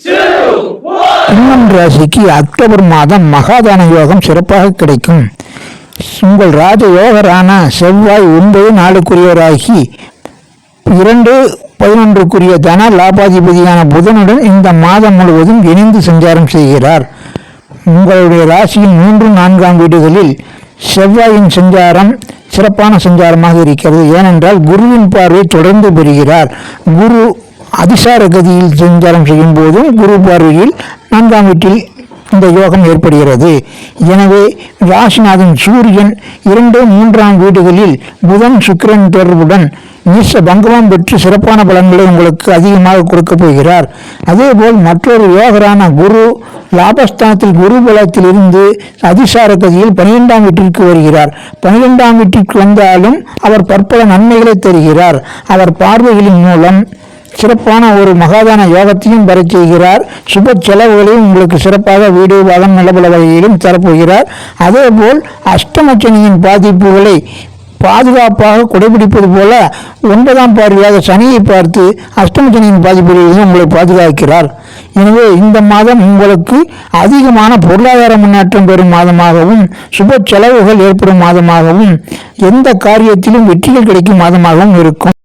சிம்மம் ராசிக்கு அக்டோபர் மாதம் மகாதான யோகம் சிறப்பாக கிடைக்கும். உங்கள் ராஜ யோகரான செவ்வாய் ஒன்பது நாளுக்குரியவராகி இரண்டு பதினொன்றுக்குரிய தன லாபாதிபதியான புதனுடன் இந்த மாதம் முழுவதும் இணைந்து சஞ்சாரம் செய்கிறார். உங்களுடைய ராசியின் மூன்று நான்காம் வீடுகளில் செவ்வாயின் சஞ்சாரம் சிறப்பான சஞ்சாரமாக இருக்கிறது. ஏனென்றால் குருவின் பார்வை தொடர்ந்து பெறுகிறார். குரு அதிசார கதியில் சஞ்சாரம் செய்யும் போதும் குரு பார்வையில் நான்காம் வீட்டில் இந்த யோகம் ஏற்படுகிறது. எனவே ராசிநாதன் சூரியன் இரண்டு மூன்றாம் வீடுகளில் புதன் சுக்கிரன் தொடர்புடன் நீச பங்கமம் பெற்று சிறப்பான பலன்களை உங்களுக்கு அதிகமாக கொடுக்கப் போகிறார். அதேபோல் மற்றொரு யோகரான குரு லாபஸ்தானத்தில் குரு பலத்தில் இருந்து அதிசார கதியில் பனிரெண்டாம் வீட்டிற்கு வருகிறார். பனிரெண்டாம் வீட்டிற்கு வந்தாலும் அவர் பற்பல நன்மைகளை தருகிறார். அவர் பார்வைகளின் மூலம் சிறப்பான ஒரு மகாதான யோகத்தையும் பெறச் செய்கிறார் சுப செலவுகளையும் உங்களுக்கு சிறப்பாக வீடு வளம் நிலபல வகையிலும் தரப்போகிறார். அதேபோல் அஷ்டமச்சனியின் பாதிப்புகளை பாதுகாப்பாக குடைபிடிப்பது போல ஒன்பதாம் பார்வையாக சனியை பார்த்து அஷ்டமச்சனியின் பாதிப்புகளிலிருந்து உங்களை பாதுகாக்கிறார். எனவே இந்த மாதம் உங்களுக்கு அதிகமான பொருளாதார முன்னேற்றம் பெறும் மாதமாகவும் சுப செலவுகள் ஏற்படும் மாதமாகவும் எந்த காரியத்திலும் வெற்றிகள் கிடைக்கும் மாதமாகவும் இருக்கும்.